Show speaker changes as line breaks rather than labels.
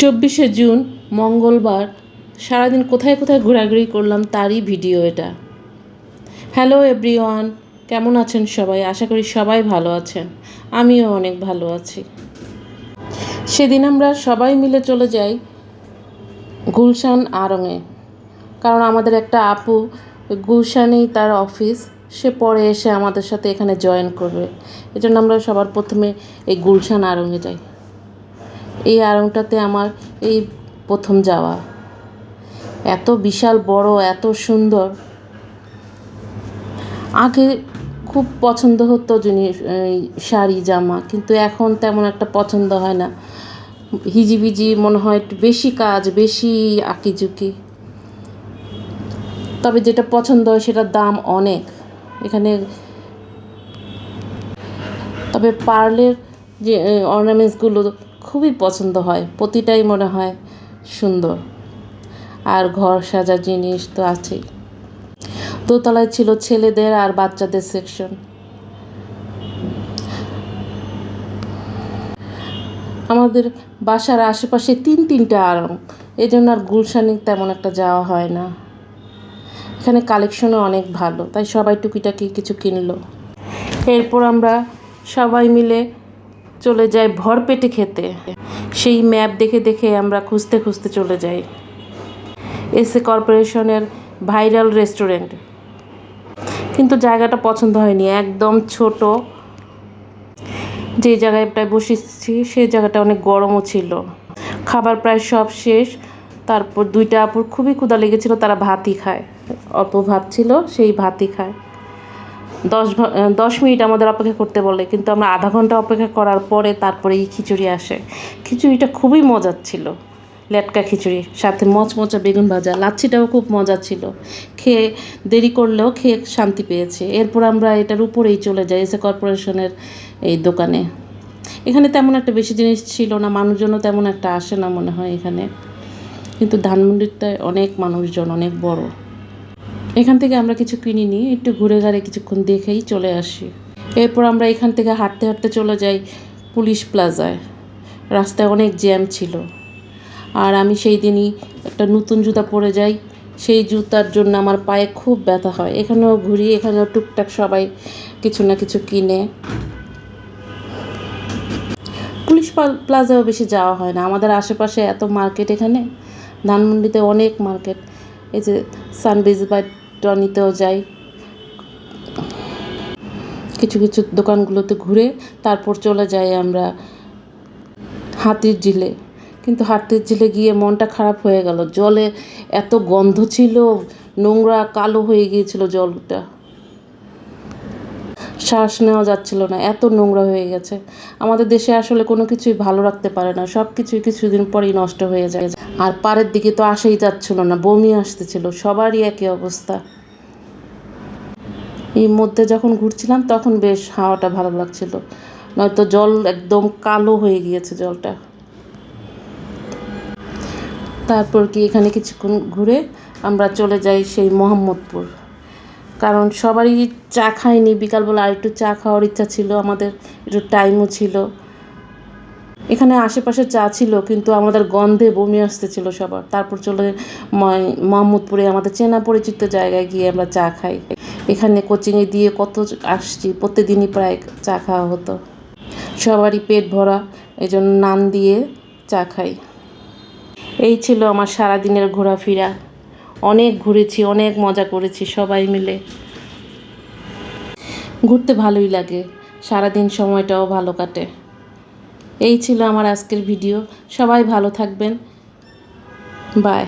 চব্বিশে জুন, মঙ্গলবার, সারাদিন কোথায় কোথায় ঘোরাঘুরি করলাম তারই ভিডিও এটা। হ্যালো এভরিওয়ান কেমন আছেন সবাই? আশা করি সবাই ভালো আছেন। আমিও অনেক ভালো আছি। সেদিন আমরা সবাই মিলে চলে যাই গুলশান আড়ংয়ে কারণ আমাদের একটা আপু গুলশানেই তার অফিস, সে পরে এসে আমাদের সাথে এখানে জয়েন করবে। এজন্য আমরা সবার প্রথমে এই গুলশান আড়ংয়ে যাই। এই আড়ংটাতে আমার এই প্রথম যাওয়া। এত বিশাল, বড়, এত সুন্দর। আগে খুব পছন্দ হতো জিনিস শাড়ি, জামা, কিন্তু এখন তেমন একটা পছন্দ হয় না। হিজিবিজি মনে হয় একটু বেশি কাজ, বেশি আঁকিঝুঁকি। তবে যেটা পছন্দ হয় সেটার দাম অনেক। এখানে তবে পার্লের যে অর্নামেন্টসগুলো খুবই পছন্দ হয়, প্রতিটাই মনে হয় সুন্দর। আর ঘর সাজার জিনিস তো আছেই। দোতলায় ছিল ছেলেদের আর বাচ্চাদের সেকশন আমাদের বাসার আশেপাশে তিন তিনটা আরং এই জন্য আর গুলশানে তেমন একটা যাওয়া হয় না। এখানে কালেকশনও অনেক ভালো, তাই সবাই টুকিটাকি কিছু কিনলো। এরপর আমরা সবাই মিলে চলে যাই ভরপেটে খেতে। সেই ম্যাপ দেখে দেখে আমরা খুঁজতে খুঁজতে চলে যাই। এসএ কর্পোরেশনের ভাইরাল রেস্টুরেন্ট। কিন্তু জায়গাটা পছন্দ হয়নি, একদম ছোট। যে জায়গাটায় বসেছি সেই জায়গাটা অনেক গরমও ছিল। খাবার প্রায় সব শেষ। তারপর দুইটা আপুর খুবই ক্ষুদা লেগেছিল, তারা ভাতই খায়। অল্প ভাত ছিল, সেই ভাতই খায়। দশ দশ মিনিট আমাদের অপেক্ষা করতে বলে, কিন্তু আমরা আধা ঘণ্টা অপেক্ষা করার পরে তারপরে এই খিচুড়ি আসে। খিচুড়িটা খুবই মজার ছিল, লেটকা খিচুড়ি, সাথে মচমচা বেগুন ভাজা, লাচ্ছিটাও খুব মজা ছিল। খেয়ে দেরি করলেও খেয়ে শান্তি পেয়েছে। এরপর আমরা এটার উপরেই চলে যাই, এসে কর্পোরেশনের এই দোকানে। এখানে তেমন একটা বেশি জিনিস ছিল না, মানুষজনও তেমন একটা আসে না মনে হয় এখানে। কিন্তু ধানমন্ডিরটায় অনেক মানুষজন, অনেক বড়। এখান থেকে আমরা কিছু কিনিনি একটু ঘুরে ঘাড়ে কিছুক্ষণ দেখেই চলে আসি। এরপর আমরা এখান থেকে হাঁটতে হাঁটতে চলে যাই পুলিশ প্লাজায়। রাস্তায় অনেক জ্যাম ছিল। আর আমি সেই দিনই একটা নতুন জুতা পরে যাই। সেই জুতার জন্য আমার পায়ে খুব ব্যথা হয়। এখানেও ঘুরি, এখানেও টুকটাক সবাই কিছু না কিছু কিনে। পুলিশ প্লাজাও বেশি যাওয়া হয় না। আমাদের আশেপাশে এত মার্কেট এখানে। ধানমন্ডিতে অনেক মার্কেট। এই যে সানবিজ বাই টনিতেও যাই। কিছু কিছু দোকানগুলোতে ঘুরে তারপর চলে যাই আমরা হাতির ঝিলে। কিন্তু হাতির ঝিলে গিয়ে মনটা খারাপ হয়ে গেল। জলে এত গন্ধ ছিল, নোংরা কালো হয়ে গিয়েছিল জলটা। শ্বাস নেওয়া যাচ্ছিল না, এত নোংরা হয়ে গেছে। আমাদের দেশে আসলে কোনো কিছুই ভালো রাখতে পারে না, সব কিছুই কিছুদিন পরেই নষ্ট হয়ে যায়। আর পাড়ের দিকে তো আসেই যাচ্ছিল না, বমি আসতেছিল, সবারই একই অবস্থা। এই মধ্যে যখন ঘুরছিলাম, তখন বেশ হাওয়াটা ভালো লাগছিল। নয়তো জল একদম কালো হয়ে গিয়েছে জলটা। তারপর কি এখানে কিছুক্ষণ ঘুরে আমরা চলে যাই সেই মোহাম্মদপুর। কারণ সবারই চা খায়নি বিকালবেলা আর একটু চা খাওয়ার ইচ্ছা ছিল, আমাদের একটু টাইমও ছিল। এখানে আশেপাশে চা ছিল, কিন্তু আমাদের গন্ধে বমি আসতেছিল সবার। তারপর চলে মোহাম্মদপুরে আমাদের চেনা পরিচিত জায়গায় গিয়ে আমরা চা খাই। এখানে কোচিংয়ে দিয়ে কত আসছি, প্রতিদিনই প্রায় চা খাওয়া হতো। সবারই পেট ভরা এই জন্য নান দিয়ে চা খাই। এই ছিল আমার সারাদিনের ঘোরাফেরা। অনেক ঘুরেছি, অনেক মজা করেছি সবাই মিলে। ঘুরতে ভালোই লাগে, সারাদিন সময়টাও ভালো কাটে। এই ছিল আমার আজকের ভিডিও, সবাই ভালো থাকবেন। বাই।